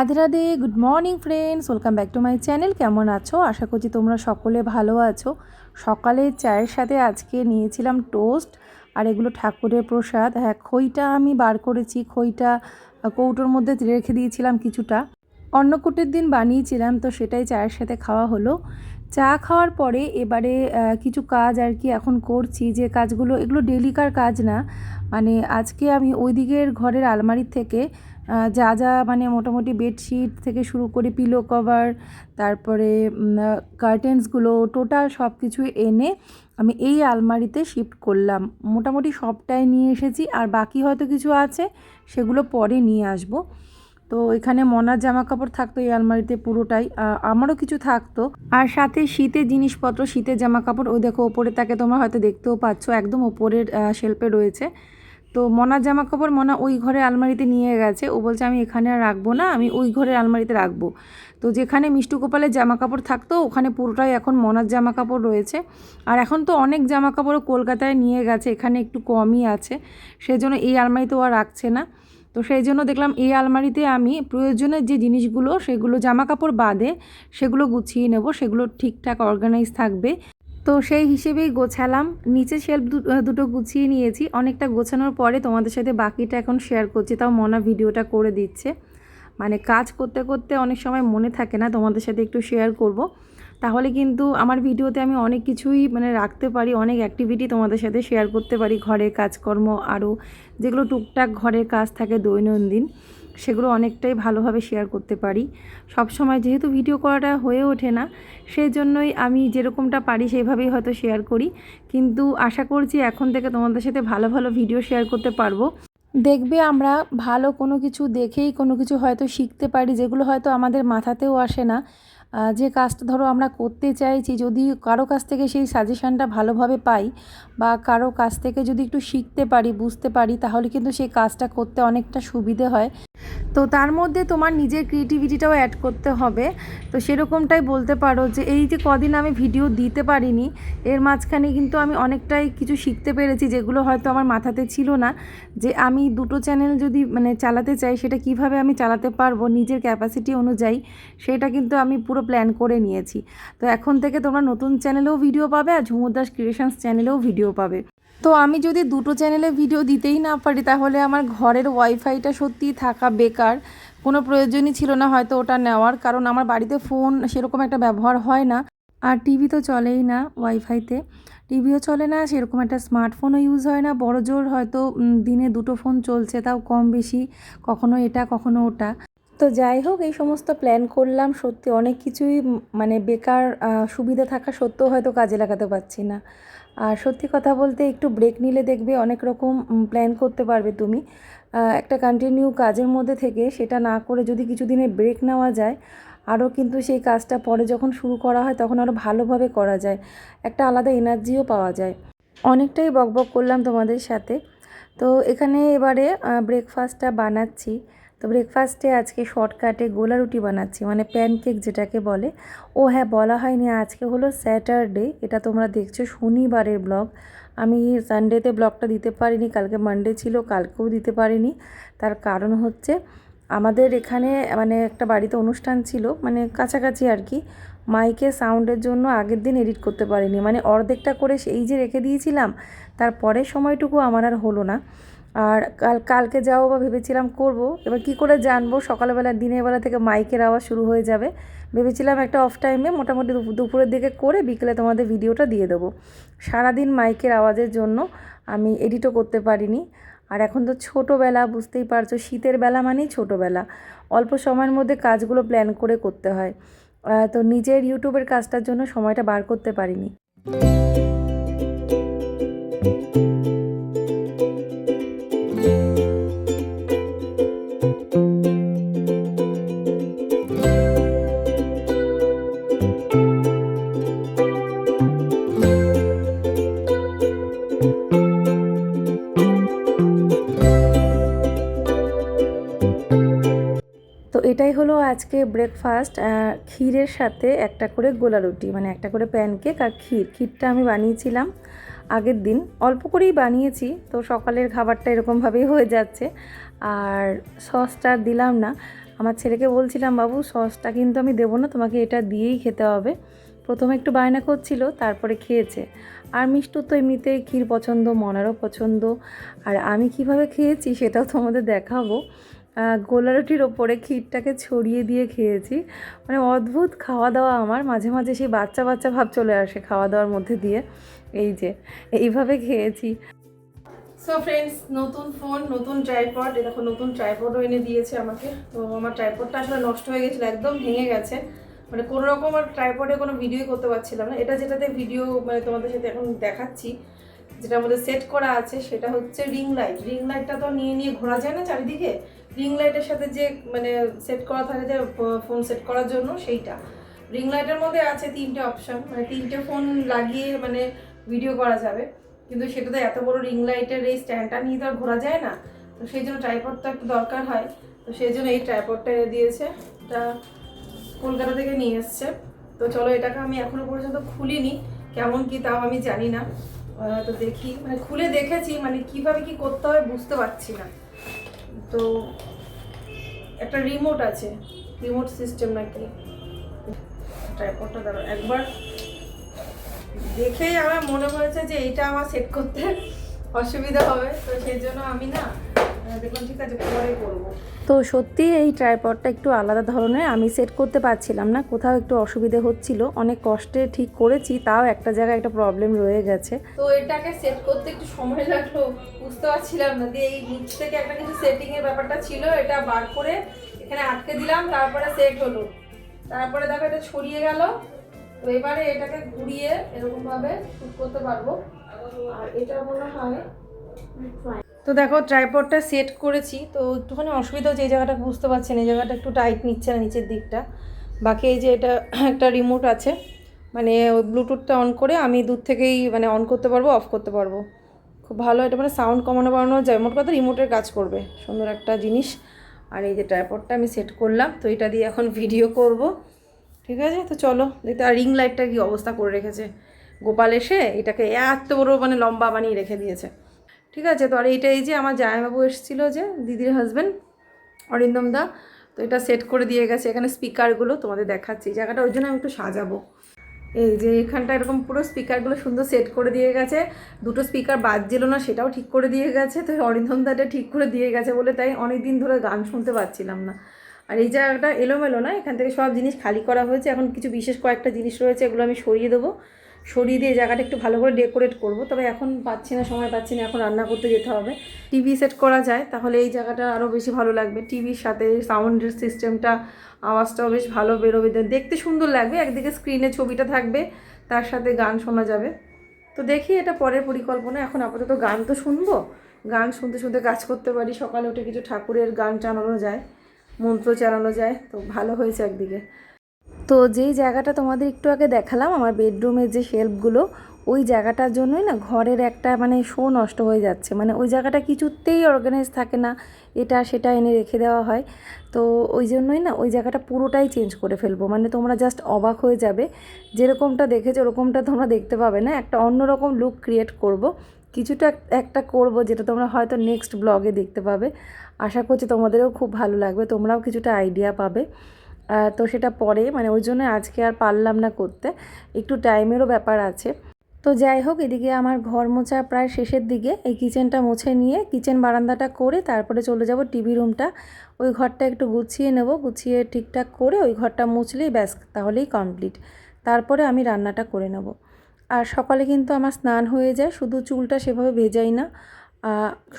Radhe Radhe good morning friends welcome back to my channel কেমন আছো? আশা করছি তোমরা সকলে ভালো আছো। সকালে চায়ের সাথে আজকে নিয়েছিলাম টোস্ট আর এগুলো ঠাকুরের প্রসাদ। হ্যাঁ খইটা আমি বার করেছি, খইটা কৌটোর মধ্যে রেখে দিয়েছিলাম কিছুটা। অন্নকূটের দিন বানিয়েছিলাম, তো সেটাই চায়ের সাথে খাওয়া হলো। চা খাওয়ার পরে এবারে কিছু কাজ আর কি এখন করছি। যে কাজগুলো, এগুলো ডেলিকার কাজ না? মানে আজকে আমি ওই দিকের ঘরের আলমারির থেকে যা যা মানে মোটামুটি বেডশিট থেকে শুরু করে পিলো কভার তারপরে কার্টেন্সগুলো টোটাল সব কিছু এনে আমি এই আলমারিতে শিফট করলাম। মোটামুটি সবটাই নিয়ে এসেছি, আর বাকি হয়তো কিছু আছে, সেগুলো পরে নিয়ে আসব। তো এখানে মনার জামা কাপড় থাকতো এই আলমারিতে পুরোটাই আমারও কিছু থাকতো। আর সাথে শীতের জিনিসপত্র, শীতের জামা কাপড় ওই দেখো ওপরে তাকে তোমরা হয়তো দেখতেও পাচ্ছ, একদম ওপরের শেল্পে রয়েছে। তো মনার জামা কাপড় মনা ওই ঘরে আলমারিতে নিয়ে গেছে। ও বলছে, আমি এখানে আর রাখব না, আমি ওই ঘরের আলমারিতে রাখব। তো যেখানে মিষ্টু গোপালের জামা কাপড় থাকতো, ওখানে পুরোটাই এখন মনার জামা কাপড় রয়েছে। আর এখন তো অনেক জামা কাপড়ও কলকাতায় নিয়ে গেছে, এখানে একটু কমই আছে। সেজন্য এই আলমারিতেও আর রাখছে না। তো সেই জন্য দেখলাম, এই আলমারিতে আমি প্রয়োজনের যে জিনিসগুলো, সেগুলো জামা কাপড় বাদে সেগুলো গুছিয়ে নেব, সেগুলো ঠিকঠাক অর্গানাইজ থাকবে। তো সেই হিসেবেই গোছালাম। নিচে শেলফ দুটো গুছিয়ে নিয়েছি। অনেকটা গোছানোর পরে তোমাদের সাথে বাকিটা এখন শেয়ার করছি। তাও মনা ভিডিওটা করে দিচ্ছে। মানে কাজ করতে করতে অনেক সময় মনে থাকে না, তোমাদের সাথে একটু শেয়ার করব। তাহলে কিন্তু আমার ভিডিওতে আমি অনেক কিছুই মানে রাখতে পারি, অনেক অ্যাক্টিভিটি তোমাদের সাথে শেয়ার করতে পারি। ঘরের কাজকর্ম আরও যেগুলো টুকটাক ঘরের কাজ থাকে দৈনন্দিন। সেগুলো অনেকটাই ভালোভাবে শেয়ার করতে পারি। সব সময় যেহেতু ভিডিও করাটা হয়ে ওঠে না সেই জন্যই আমি যেরকমটা পারি সেইভাবেই হয়তো শেয়ার করি। কিন্তু আশা করছি এখন থেকে তোমাদের সাথে ভালো ভালো ভিডিও শেয়ার করতে পারব। দেখবে আমরা ভালো কোনো কিছু দেখেই কোনো কিছু হয়তো শিখতে পারি, যেগুলো হয়তো আমাদের মাথাতেও আসে না। যে কাজটা ধরো আমরা করতে চাইছি, যদি কারও কাছ থেকে সেই সাজেশনটা ভালোভাবে পাই বা কারও কাছ থেকে যদি একটু শিখতে পারি, বুঝতে পারি, তাহলে কিন্তু সেই কাজটা করতে অনেকটা সুবিধে হয়। তো তার মধ্যে তোমার নিজের ক্রিয়েটিভিটিটাও অ্যাড করতে হবে। তো সেরকমটাই বলতে পারো যে, এই যে কদিন আমি ভিডিও দিতে পারিনি, এর মাঝখানে কিন্তু আমি অনেকটাই কিছু শিখতে পেরেছি, যেগুলো হয়তো আমার মাথাতে ছিল না। যে আমি দুটো চ্যানেল যদি মানে চালাতে চাই, সেটা কীভাবে আমি চালাতে পারব, নিজের ক্যাপাসিটি অনুযায়ী, সেটা কিন্তু আমি পুরো প্ল্যান করে নিয়েছি। তো এখন থেকে তোমরা নতুন চ্যানেলেও ভিডিও পাবে আর ঝুমুর দাস ক্রিয়েশনস চ্যানেলেও ভিডিও পাবে। তো আমি যদি দুটো চ্যানেলে ভিডিও দিতেই না পারি, তাহলে আমার ঘরের ওয়াইফাইটা সত্যিই থাকা বেকার। কোনো প্রয়োজনই ছিল না হয়তো ওটা নেওয়ার, কারণ আমার বাড়িতে ফোন সেরকম একটা ব্যবহার হয় না। আর টিভি তো চলেই না ওয়াইফাইতে টিভিও চলে না, সেরকম একটা স্মার্টফোনও ইউজ হয় না। বড় জোর হয়তো দিনে দুটো ফোন চলছে, তাও কম বেশি। কখনো এটা, কখনো ওটা। তো যাই হোক, এই সমস্ত প্ল্যান করলাম। সত্যি অনেক কিছুই মানে বেকার সুবিধা থাকা সত্ত্বেও হয়তো কাজে লাগাতে পারছি না। আর সত্যি কথা বলতে একটু ব্রেক নিলে দেখবে অনেক রকম প্ল্যান করতে পারবে তুমি। একটা কন্টিনিউ কাজের মধ্যে থেকে সেটা না করে যদি কিছুদিনের ব্রেক নেওয়া যায়, আরও কিন্তু সেই কাজটা পরে যখন শুরু করা হয় তখন আরও ভালোভাবে করা যায়। একটা আলাদা এনার্জিও পাওয়া যায়। অনেকটাই বকবক করলাম তোমাদের সাথে। তো এখানে এবারে ব্রেকফাস্টটা বানাচ্ছি। তো ব্রেকফাস্টে আজকে শর্টকাটে গোলা রুটি বানাচ্ছি মানে প্যানকেক যেটাকে বলে। ও হ্যাঁ বলা হয়নি, আজকে হলো স্যাটারডে এটা তোমরা দেখছ শনিবারের ব্লগ আমি সানডেতে ব্লগটা দিতে পারিনি, কালকে মানডে ছিল, কালকেও দিতে পারিনি। তার কারণ হচ্ছে, আমাদের এখানে মানে একটা বাড়িতে অনুষ্ঠান ছিল মানে কাছাকাছি আর কি। মাইকে সাউন্ডের জন্য আগের দিন এডিট করতে পারিনি মানে অর্ধেকটা করে সেই যে রেখে দিয়েছিলাম তার পরের সময়টুকু আমার আর হলো না। আর কাল, কালকে যাও বা ভেবেছিলাম করব। এবার কি করে জানব? সকালবেলা দিনের বেলা থেকে মাইকের আওয়াজ শুরু হয়ে যাবে। ভেবেছিলাম একটা অফ টাইমে মোটামুটি দুপুরের দিকে করে বিকেলে তোমাদের ভিডিওটা দিয়ে দেবো। সারাদিন মাইকের আওয়াজের জন্য আমি এডিটও করতে পারিনি। আর এখন তো ছোটোবেলা, বুঝতেই পারছ, শীতের বেলা মানেই ছোটোবেলা। অল্প সময়ের মধ্যে কাজগুলো প্ল্যান করে করতে হয়। তো নিজের ইউটিউবের কাজটার জন্য সময়টা বার করতে পারিনি। ব্রেকফাস্ট ক্ষীরের সাথে একটা করে গোলা রুটি মানে একটা করে প্যানকেক আর ক্ষীর। ক্ষীরটা আমি বানিয়েছিলাম আগের দিন। অল্প করেই বানিয়েছি, তো সকালের খাবারটা এরকমভাবেই হয়ে যাচ্ছে। আর সসটা দিলাম না। আমার ছেলেকে বলছিলাম, বাবু সসটা কিন্তু আমি দেবো না, তোমাকে এটা দিয়েই খেতে হবে। প্রথমে একটু বায়না করছিল, তারপরে খেয়েছে। আর মিষ্টুর তো এমনিতেই ক্ষীর পছন্দ, মনারও পছন্দ। আর আমি কীভাবে খেয়েছি সেটাও তোমাদের দেখাবো। গোলা রুটির ওপরে ক্ষীরটাকে ছড়িয়ে দিয়ে খেয়েছি। মানে অদ্ভুত খাওয়া দাওয়া আমার। মাঝে মাঝে সেই বাচ্চা বাচ্চা ভাব চলে আসে খাওয়া দাওয়ার মধ্যে দিয়ে। এই যে, এইভাবে খেয়েছি। সো ফ্রেন্ডস নতুন ফোন নতুন ট্রাইপড দেখো, নতুন ট্রাইপডও এনে দিয়েছে আমাকে। তো আমার ট্রাইপডটা আসলে নষ্ট হয়ে গেছিল, একদম ভেঙে গেছে। মানে কোনো রকম আর ট্রাইপডে কোনো ভিডিও করতে পারছিলাম না। এটা যেটাতে ভিডিও মানে তোমাদের সাথে এখন দেখাচ্ছি। যেটা আমাদের সেট করা আছে সেটা হচ্ছে রিং লাইট রিং লাইটটা তো নিয়ে নিয়ে ঘোরা যায় না চারিদিকে? রিং লাইটের সাথে যে মানে সেট করা থাকে যে ফোন সেট করার জন্য সেইটা। রিং লাইটের মধ্যে আছে তিনটে অপশন মানে তিনটে ফোন লাগিয়ে মানে ভিডিও করা যাবে। কিন্তু সেটাতে এত বড় রিং লাইটের এই স্ট্যান্ডটা নিয়ে তো আর ঘোরা যায় না। তো সেই জন্য ট্রাইপডটা একটু দরকার হয়। তো সেই জন্য এই ট্রাইপডটা এনে দিয়েছে। এটা কলকাতা থেকে নিয়ে এসছে। তো চলো এটাকে আমি এখনও পর্যন্ত খুলিনি। কেমন কি তাও আমি জানি না। তো দেখি মানে খুলে দেখেছি মানে কীভাবে কি করতে হবে বুঝতে পারছি না। তো একটা রিমোট আছে রিমোট সিস্টেম নাকি? ট্রাইপডটা দাঁড়ো একবার দেখেই আমার মনে হয়েছে যে এটা আমার সেট করতে অসুবিধা হবে, তো সেই জন্য আমি না তো সত্যি এই ট্রাইপডটা একটু আলাদা ধরনের। আমি সেট করতে পারছিলাম না কোথাও একটু অসুবিধে হচ্ছিল। অনেক কষ্টে ঠিক করেছি তাও একটা জায়গায় একটা প্রবলেম রয়ে গেছে। তো এটাকে সেট করতে একটু সময় লাগল বুঝতে পারছিলাম না। দিয়ে এই নিচ থেকে একটা কিছু সেটিং এর ব্যাপারটা ছিল এটা বার করে এখানে আটকে দিলাম তারপরে সেট হলো। তারপরে দেখো এটা ছড়িয়ে গেল। তো এবারে এটাকে ঘুরিয়ে এরকম ভাবে শুট করতে পারব। আর এটা মনে হয় তো দেখো ট্রাইপডটা সেট করেছি, তো একটুখানি অসুবিধা হচ্ছে, এই জায়গাটা বুঝতে পারছেন এই জায়গাটা একটু টাইট নিচ্ছে না নিচের দিকটা। বাকি এই যে এটা একটা রিমোট আছে মানে ওই ব্লুটুথটা অন করে আমি দূর থেকেই মানে অন করতে পারব অফ করতে পারব। খুব ভালো এটা মানে সাউন্ড কমানো বাড়ানো যায়, মোট কথা রিমোটের কাজ করবে, সুন্দর একটা জিনিস। আর এই যে ট্রাইপডটা আমি সেট করলাম, তো এটা দিয়ে এখন ভিডিও করব, ঠিক আছে? তো চলো, দেখতে, আর রিং লাইটটা কি অবস্থা করে রেখেছে? গোপাল এসে এটাকে এত বড় মানে লম্বা বানিয়ে রেখে দিয়েছে। ঠিক আছে? তো আর এইটা এই যে আমার জামাইবাবু এসেছিল যে দিদির হাজব্যান্ড অরিন্দম দা, তো এটা সেট করে দিয়ে গেছে। এখানে স্পিকারগুলো তোমাদের দেখাচ্ছি। জায়গাটা ওই জন্য আমি একটু সাজাবো। এই যে এখানটা এরকম পুরো স্পিকারগুলো সুন্দর সেট করে দিয়ে গেছে। দুটো স্পিকার বাজছিল না, সেটাও ঠিক করে দিয়ে গেছে। তো অরিন্দম দাটা ঠিক করে দিয়ে গেছে বলে তাই অনেক দিন ধরে গান শুনতে পাচ্ছিলাম না। আর এই জায়গাটা এলোমেলো না, এখান থেকে সব জিনিস খালি করা হয়েছে। এখন কিছু বিশেষ কয়েকটা জিনিস রয়েছে, এগুলো আমি সরিয়ে দেবো। সরিয়ে দিয়ে জায়গাটা একটু ভালো করে ডেকোরেট করব। তবে এখন পাচ্ছি না, সময় পাচ্ছি না, এখন রান্না করতে যেতে হবে। টিভি সেট করা যায়, তাহলে এই জায়গাটা আরও বেশি ভালো লাগবে। টিভির সাথে সাউন্ডের সিস্টেমটা আওয়াজটাও বেশ ভালো বেরোবে। দেখতে সুন্দর লাগবে, একদিকে স্ক্রিনে ছবিটা থাকবে, তার সাথে গান শোনা যাবে। তো দেখি এটা পরের পরিকল্পনা। এখন আপাতত গান তো শুনব। গান শুনতে শুনতে কাজ করতে পারি। সকালে উঠে কিছু ঠাকুরের গান চালানো যায়, মন্ত্র চালানো যায়। তো ভালো হয়েছে একদিকে। তো যেই জায়গাটা তোমাদের একটু আগে দেখালাম, আমার বেডরুমের যে শেলফগুলো ওই জায়গাটার জন্যই না ঘরের একটা মানে শো নষ্ট হয়ে যাচ্ছে। মানে ওই জায়গাটা কিছুতেই অর্গানাইজ থাকে না, এটা সেটা এনে রেখে দেওয়া হয়। তো ওই জন্যই না ওই জায়গাটা পুরোটাই চেঞ্জ করে ফেলব। মানে তোমরা জাস্ট অবাক হয়ে যাবে, যেরকমটা দেখেছ ওরকমটা তোমরা দেখতে পাবে না। একটা অন্যরকম লুক ক্রিয়েট করব। কিছুটা একটা করব যেটা তোমরা হয়তো নেক্সট ব্লগে দেখতে পাবে। আশা করছি তোমাদেরও খুব ভালো লাগবে, তোমরাও কিছুটা আইডিয়া পাবে। তো সেটা পরে মানে ওই জন্য আজকে আর পারলাম না করতে। একটু টাইমেরও ব্যাপার আছে। তো যাই হোক, এদিকে আমার ঘর মোছা প্রায় শেষের দিকে। এই কিচেনটা মুছে নিয়ে কিচেন বারান্দাটা করে তারপরে চলে যাব টিভি রুমটা ওই ঘরটা একটু গুছিয়ে নেব, গুছিয়ে ঠিকঠাক করে ওই ঘরটা মুছলেই ব্যাস, তাহলেই কমপ্লিট তারপরে আমি রান্নাটা করে নেব। আর সকালে কিন্তু আমার স্নান হয়ে যায়, শুধু চুলটা সেভাবে ভেজাই না।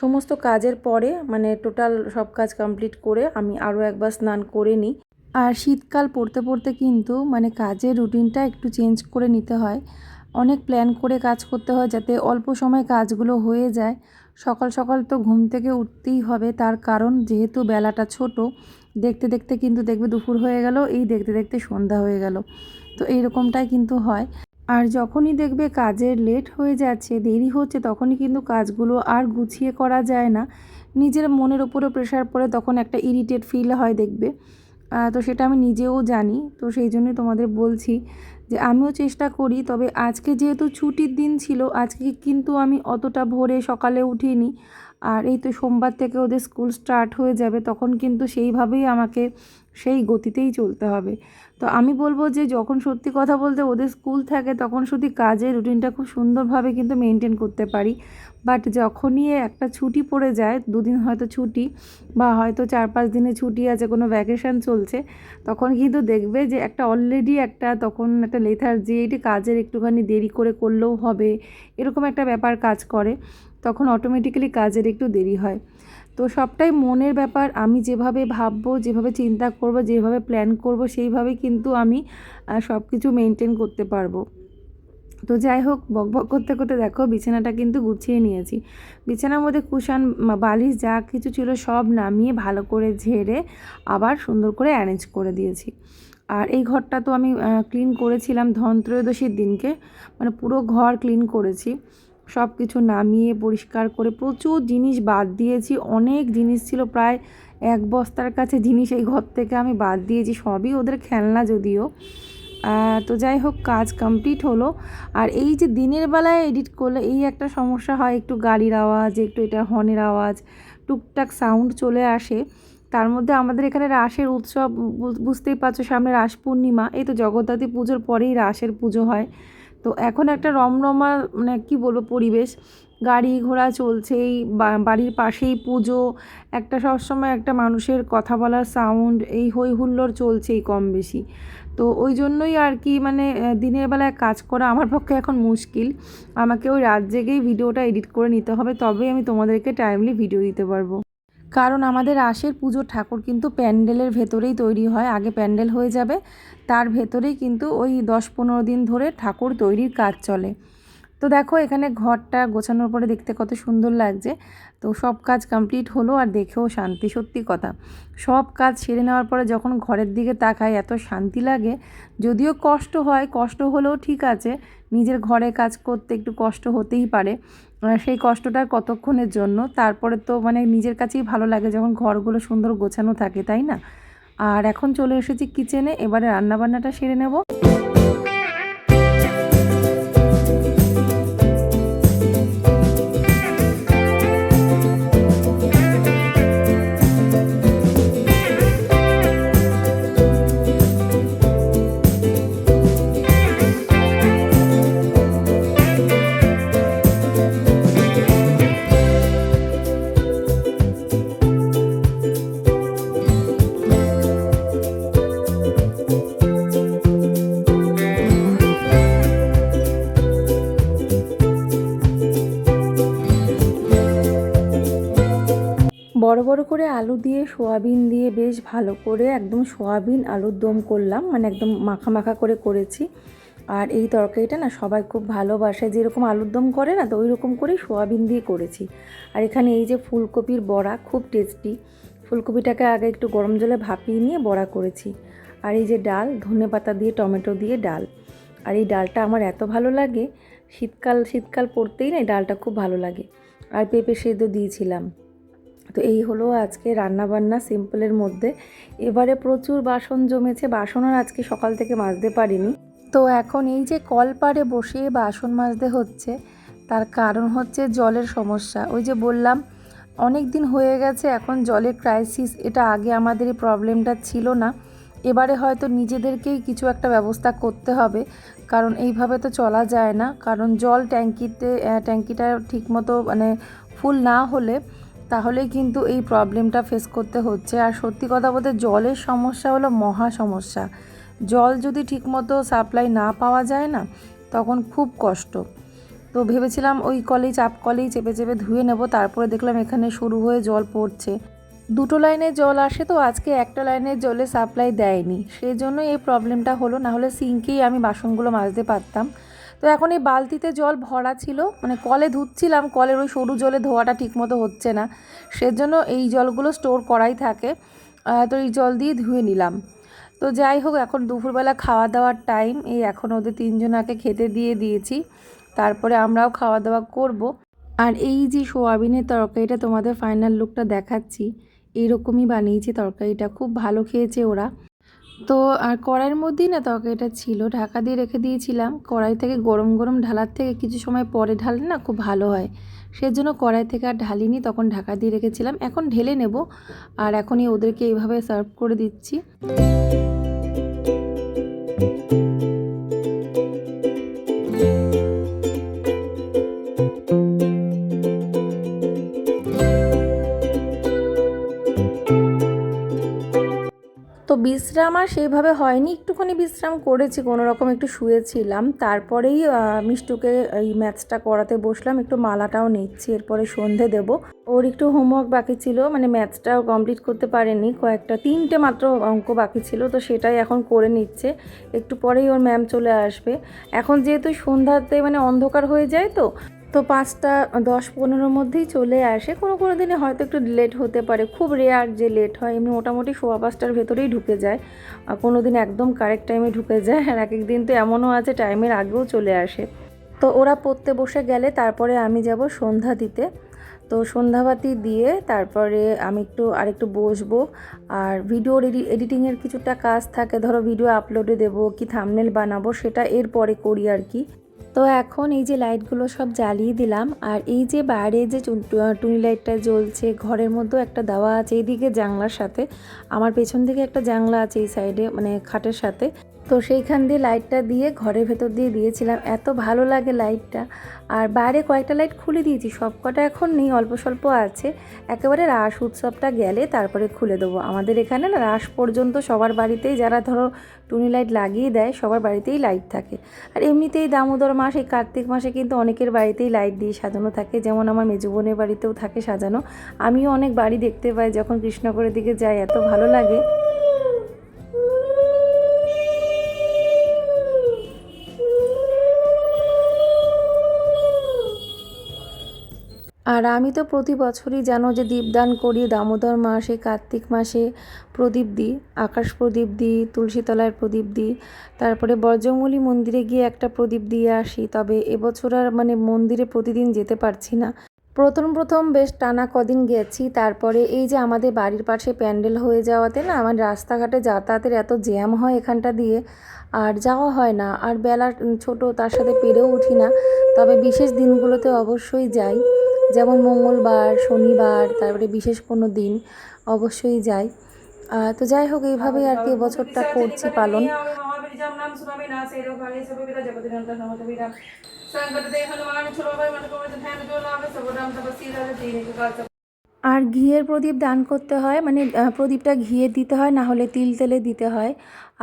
সমস্ত কাজের পরে মানে টোটাল সব কাজ কমপ্লিট করে আমি আরও একবার স্নান করে নিই। আর শীতকাল পড়তে পড়তে কিন্তু মানে কাজের রুটিনটা একটু চেঞ্জ করে নিতে হয়। অনেক প্ল্যান করে কাজ করতে হয় যাতে অল্প সময় কাজগুলো হয়ে যায়। সকাল সকাল তো ঘুম থেকে উঠতেই হবে, তার কারণ যেহেতু বেলাটা ছোট, দেখতে দেখতে কিন্তু দেখবে দুপুর হয়ে গেল, এই দেখতে দেখতে সন্ধ্যা হয়ে গেল। তো এইরকমটাই কিন্তু হয়। আর যখনই দেখবে কাজের লেট হয়ে যাচ্ছে, দেরি হচ্ছে, তখনই কিন্তু কাজগুলো আর গুছিয়ে করা যায় না। নিজের মনের ওপরও প্রেশার পড়ে, তখন একটা ইরিটেট ফিল হয় দেখবে। তো সেটা আমি নিজেও জানি। তো সেই জন্যই তোমাদের বলছি যে আমিও চেষ্টা করি, তবে আজকে যেহেতু ছুটির দিন ছিল, আজকে কিন্তু আমি অতটা ভোরে সকালে উঠিনি। আর এই তো সোমবার থেকে ওদের স্কুল স্টার্ট হয়ে যাবে, তখন কিন্তু সেইভাবেই আমাকে সেই গতিতেই চলতে হবে। তো আমি বলব যে যখন সত্যি কথা বলতে ওদের স্কুল থাকে তখন শুধু কাজের রুটিনটা খুব সুন্দরভাবে কিন্তু মেনটেন করতে পারি। বাট যখনই একটা ছুটি পড়ে যায়, দুদিন হয়তো ছুটি বা হয়তো চার পাঁচ দিনে ছুটি আছে, কোনো ভ্যাকেশান চলছে, তখন কিন্তু দেখবে যে একটা অলরেডি একটা তখন একটা লেথার্জি এটি কাজের একটুখানি দেরি করে করলেও হবে, এরকম একটা ব্যাপার কাজ করে, তখন অটোমেটিক্যালি কাজের একটু দেরি হয়। তো সবটাই মনের ব্যাপার। আমি যেভাবে ভাববো, যেভাবে চিন্তা করব, যেভাবে প্ল্যান করব, সেইভাবে কিন্তু আমি সব কিছু মেনটেন করতে পারব। তো যাই হোক, বক বক করতে করতে দেখো বিছানাটা কিন্তু গুছিয়ে নিয়েছি। বিছানার মধ্যে কুশান বালিশ যা কিছু ছিল সব নামিয়ে ভালো করে ঝেড়ে আবার সুন্দর করে অ্যারেঞ্জ করে দিয়েছি। আর এই ঘরটা তো আমি ক্লিন করেছিলাম ধনত্রয়োদশীর দিনকে। মানে পুরো ঘর ক্লিন করেছি। সব কিছু নামিয়ে পরিষ্কার করে প্রচুর জিনিস বাদ দিয়েছি। অনেক জিনিস ছিল, প্রায় এক বস্তার কাছে জিনিস এই ঘর থেকে আমি বাদ দিয়েছি, সবই ওদের খেলনা যদিও। তো যাই হোক, কাজ কমপ্লিট হলো। আর এই যে দিনের বেলায় এডিট করলে এই একটা সমস্যা হয়, একটু গাড়ির আওয়াজ, একটু এটা হর্নের আওয়াজ, টুকটাক সাউন্ড চলে আসে। তার মধ্যে আমাদের এখানে রাসের উৎসব বুঝতেই পারছ সামনে রাস পূর্ণিমা, এই তো জগদ্ধাত্রী পুজোর পরেই রাসের পুজো হয়। তো এখন একটা রমরমা মানে কী বলব পরিবেশ। গাড়ি ঘোড়া চলছেই বাড়ির পাশেই পুজো, একটা সবসময় একটা মানুষের কথা বলার সাউন্ড এই হই হুল্লোড় চলছেই কম বেশি। তো ওই জন্যই আর কি মানে দিনের বেলায় কাজ করা আমার পক্ষে এখন মুশকিল। আমাকে ওই রাত জেগেই ভিডিওটা এডিট করে নিতে হবে, তবেই আমি তোমাদেরকে টাইমলি ভিডিও দিতে পারব। কারণ আমাদের আশের পুজোর ঠাকুর কিন্তু প্যান্ডেলের ভেতরেই তৈরি হয়, আগে প্যান্ডেল হয়ে যাবে। তার ভেতরেই কিন্তু ওই দশ পনেরো দিন ধরে ঠাকুর তৈরির কাজ চলে। তো দেখো এখানে ঘরটা গোছানোর পরে দেখতে কত সুন্দর লাগছে। তো সব কাজ কমপ্লিট হলো আর দেখেও শান্তি সত্যি কথা। সব কাজ সেরে নেওয়ার পরে যখন ঘরের দিকে তাকাই এত শান্তি লাগে, যদিও কষ্ট হয়, কষ্ট হলেও ঠিক আছে। নিজের ঘরে কাজ করতে একটু কষ্ট হতেই পারে। সেই কষ্টটা কতক্ষণের জন্য? তারপরে তো মানে নিজের কাছেই ভালো লাগে যখন ঘরগুলো সুন্দর গোছানো থাকে, তাই না? আর এখন চলে এসেছি কিচেনে এবারে রান্নাবান্নাটা সেরে নেব। বড় করে আলু দিয়ে সোয়াবিন দিয়ে বেশ ভালো করে একদম সোয়াবিন আলুর দম করলাম মানে একদম মাখা মাখা করে করেছি। আর এই তরকারিটা না সবাই খুব ভালোবাসে, যেরকম আলুর দম করে না তো ওই রকম করেই সোয়াবিন দিয়ে করেছি। আর এখানে এই যে ফুলকপির বড়া খুব টেস্টি, ফুলকপিটাকে আগে একটু গরম জলে ভাপিয়ে নিয়ে বড়া করেছি। আর এই যে ডাল, ধনে পাতা দিয়ে, টমেটো দিয়ে ডাল। আর এই ডালটা আমার এত ভালো লাগে, শীতকাল শীতকাল পড়তেই না ডালটা খুব ভালো লাগে। আর পেঁপে সেদ্ধ দিয়েছিলাম। তো এই হলো আজকে রান্নাবান্না সিম্পলের মধ্যে। এবারে প্রচুর বাসন জমেছে বাসন আর আজকে সকাল থেকে মাজতে পারিনি। তো এখন এই যে কলপাড়ে বসে বাসন মাজতে হচ্ছে, তার কারণ হচ্ছে জলের সমস্যা। ওই যে বললাম অনেক দিন হয়ে গেছে, এখন জলের ক্রাইসিস এটা আগে আমাদের এই প্রবলেমটা ছিল না। এবারে হয়তো নিজেদেরকেই কিছু একটা ব্যবস্থা করতে হবে, কারণ এইভাবে তো চলা যায় না। কারণ জল ট্যাঙ্কিতে ট্যাঙ্কিটা ঠিকমতো মানে ফুল না হলে তাহলেই কিন্তু এই প্রবলেমটা ফেস করতে হচ্ছে। আর সত্যি কথা বলতে জলের সমস্যা হলো মহা সমস্যা। জল যদি ঠিকমতো সাপ্লাই না পাওয়া যায় না, তখন খুব কষ্ট। তো ভেবেছিলাম ওই কলেই চাপ কলেই চেপে চেপে ধুয়ে নেব, তারপরে দেখলাম এখানে শুরু হয়ে জল পড়ছে। দুটো লাইনে জল আসে তো, আজকে একটা লাইনের জলে সাপ্লাই দেয়নি। সেই জন্যই এই প্রবলেমটা হলো না হলে সিঙ্কেই আমি বাসনগুলো মাজতে পারতাম। তো এখন এই বালতিতে জল ভরা ছিল মানে কলে ধুচ্ছিলাম, কলের ওই সরু জলে ধোয়াটা ঠিকমতো হচ্ছে না। সেজন্য এই জলগুলো স্টোর করাই থাকে তো এই জল দিয়ে ধুয়ে নিলাম। তো যাই হোক, এখন দুপুরবেলা খাওয়া দাওয়ার টাইম, এই এখন ওদের তিনজনাকে খেতে দিয়ে দিয়েছি। তারপরে আমরাও খাওয়া দাওয়া করব। আর এই যে সোয়াবিনের তরকারিটা তোমাদের ফাইনাল লুকটা দেখাচ্ছি এইরকমই বানিয়েছি তরকারিটা, খুব ভালো খেয়েছে ওরা। তো, আর কড়াইয়ের মধ্যেই না তরকারিটা ছিল, ঢাকা দিয়ে রেখে দিয়েছিলাম। কড়াই থেকে গরম গরম ঢালার থেকে কিছু সময় পরে ঢাললে না খুব ভালো হয়। সেজন্য কড়াই থেকে আর ঢালিনি, তখন ঢাকা দিয়ে রেখেছিলাম। এখন ঢেলে নেব, আর এখনই ওদেরকে এইভাবে সার্ভ করে দিচ্ছি। বিশ্রাম আর সেইভাবে হয়নি। একটুখানি বিশ্রাম করেছি কোনো রকম একটু শুয়েছিলাম। তারপরেই মিষ্টুকে এই ম্যাথসটা করাতে বসলাম, একটু মালাটাও নিচ্ছি, এরপরে সন্ধে দেব। ওর একটু হোমওয়ার্ক বাকি ছিল মানে ম্যাথসটাও কমপ্লিট করতে পারেনি, কয়েকটা, তিনটে মাত্র অঙ্ক বাকি ছিল, তো সেটাই এখন করে নিচ্ছে। একটু পরেই ওর ম্যাম চলে আসবে। এখন যেহেতু সন্ধ্যাতে মানে অন্ধকার হয়ে যায় তো তো পাঁচটা, দশ, পনেরোর মধ্যেই চলে আসে। কোনো কোনো দিনে হয়তো একটু লেট হতে পারে। খুব রেয়ার যে লেট হয়, এমনি মোটামুটি সোয়া পাঁচটার ভেতরেই ঢুকে যায়। আর কোনো দিন একদম কারেক্ট টাইমে ঢুকে যায়। আর এক এক দিন তো এমনও আছে টাইমের আগেও চলে আসে। তো ওরা পড়তে বসে গেলে তারপরে আমি যাব সন্ধ্যা দিতে। তো সন্ধ্যাবাতি দিয়ে তারপরে আমি একটু, আরেকটু বসবো। আর ভিডিও এডিটিংয়ের কিছুটা কাজ থাকে। ধরো ভিডিও আপলোডে দেবো, কি থামনেল বানাবো, সেটা এরপরে করি আর কি। তো এখন এই যে লাইটগুলো সব জ্বালিয়ে দিলাম, আর এই যে বাইরে যে টুনি লাইটটা জ্বলছে, ঘরের মধ্যেও একটা দেওয়া আছে, এইদিকে জানলার সাথে, আমার পেছন দিকে একটা জানলা আছে এই সাইডে মানে খাটের সাথে। তো সেইখান দিয়ে লাইটটা দিয়ে ঘরের ভেতর দিয়ে দিয়েছিলাম। এত ভালো লাগে লাইটটা আর বাইরে কয়েকটা লাইট খুলে দিয়েছি। সব কটা এখন নেই, অল্প স্বল্প আছে। একেবারে রাস উৎসবটা গেলে তারপরে খুলে দেবো। আমাদের এখানে না রাস পর্যন্ত সবার বাড়িতেই যারা ধরো টুনি লাইট লাগিয়ে দেয়, সবার বাড়িতেই লাইট থাকে। আর এমনিতেই দামোদর মাস, এই কার্তিক মাসে কিন্তু অনেকের বাড়িতেই লাইট দিয়ে সাজানো থাকে। যেমন আমার মেজো বোনের বাড়িতেও থাকে সাজানো। আমিও অনেক বাড়ি দেখতে পাই যখন কৃষ্ণগড়ের দিকে যাই, এত ভালো লাগে। আর আমি তো প্রতি বছরই জানো যে দীপদান করি, দামোদর মাসে, কার্তিক মাসে প্রদীপ দিই, আকাশ প্রদীপ দিই তুলসীতলায় প্রদীপ দিই, তারপরে বজ্রমূলী মন্দিরে গিয়ে একটা প্রদীপ দিয়ে আসি। তবে এবছর আর মানে মন্দিরে প্রতিদিন যেতে পারছি না। প্রথম প্রথম বেশ টানা কদিন গেছি, তারপরে এই যে আমাদের বাড়ির পাশে প্যান্ডেল হয়ে যাওয়াতে না আমার রাস্তাঘাটে যাতায়াতের এত জ্যাম হয় এখানটা দিয়ে, আর যাওয়া হয় না। আর বেলা ছোট, তার সাথে পেরেও উঠি না। তবে বিশেষ দিনগুলোতে অবশ্যই যাই। যেমন মঙ্গলবার, শনিবার, তারপরে বিশেষ কোনো দিন অবশ্যই যাই। তো যাই হোক, এইভাবেই আর কি এবছরটা করছি পালন। আর ঘিয়ের প্রদীপ দান করতে হয় মানে প্রদীপটা ঘিয়ে দিতে হয়, না হলে তিল তেলে দিতে হয়।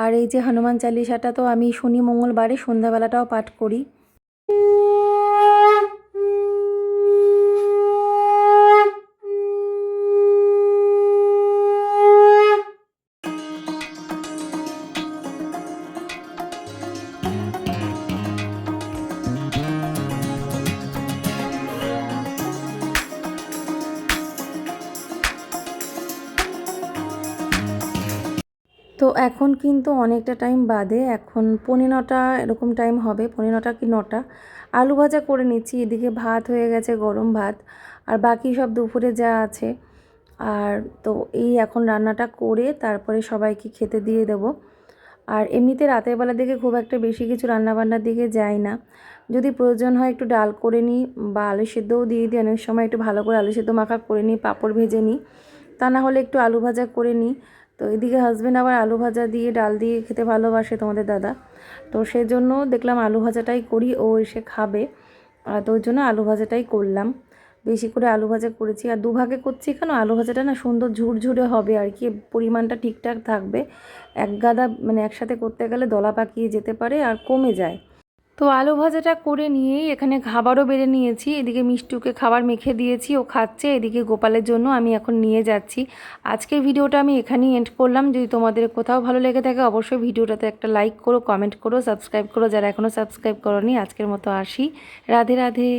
আর এই যে হনুমান চালিসাটা তো আমি শনি মঙ্গলবারে সন্ধ্যাবেলাটাও পাঠ করি। তো এখন কিন্তু অনেকটা টাইম বাদে। এখন পৌনে নটা এরকম টাইম হবে, পৌনে নটা কি নটা। আলু ভাজা করে নিচ্ছি, এদিকে ভাত হয়ে গেছে, গরম ভাত। আর বাকি সব দুপুরে যা আছে। আর তো এই এখন রান্নাটা করে তারপরে সবাইকে খেতে দিয়ে দেব। আর এমনিতে রাতের বেলার দিকে খুব একটা বেশি কিছু রান্নাবান্নার দিকে যাই না। যদি প্রয়োজন হয় একটু ডাল করে নিই বা আলু সেদ্ধও দিয়ে দিই। অনেক সময় একটু ভালো করে আলু সেদ্ধ মাখা করে নিই, পাঁপড় ভেজে নিই। তা না হলে একটু আলু ভাজা করে নিই। তো এদিকে হাজব্যান্ড আবার আলু ভাজা দিয়ে ডাল দিয়ে খেতে ভালোবাসে তোমাদের দাদা। তো সেজন্য দেখলাম আলু ভাজাটাই করি, ও এসে খাবে। আর তো ওই জন্য আলু ভাজাটাই করলাম। বেশি করে আলু ভাজা করেছি। আর দুভাগে করছি কেন? আলু ভাজাটা না সুন্দর ঝুরঝুরে হবে আর কি, পরিমাণটা ঠিকঠাক থাকবে। এক গাদা মানে একসাথে করতে গেলে দলা পাকিয়ে যেতে পারে আর কমে যায়। তো আলু ভাজাটা করে নিয়েই এখানে খাবারও বেড়ে নিয়েছি। এদিকে মিষ্টুকে খাবার মেখে দিয়েছি, ও খাচ্ছে। এদিকে গোপালের জন্য আমি এখন নিয়ে যাচ্ছি। আজকের ভিডিওটা আমি এখানেই এন্ড করলাম। যদি তোমাদের কোথাও ভালো লেগে থাকে, অবশ্যই ভিডিওটাতে একটা লাইক করো কমেন্ট করো সাবস্ক্রাইব করো। যারা এখনও সাবস্ক্রাইব করনি, আজকের মতো আসি। রাধে রাধে।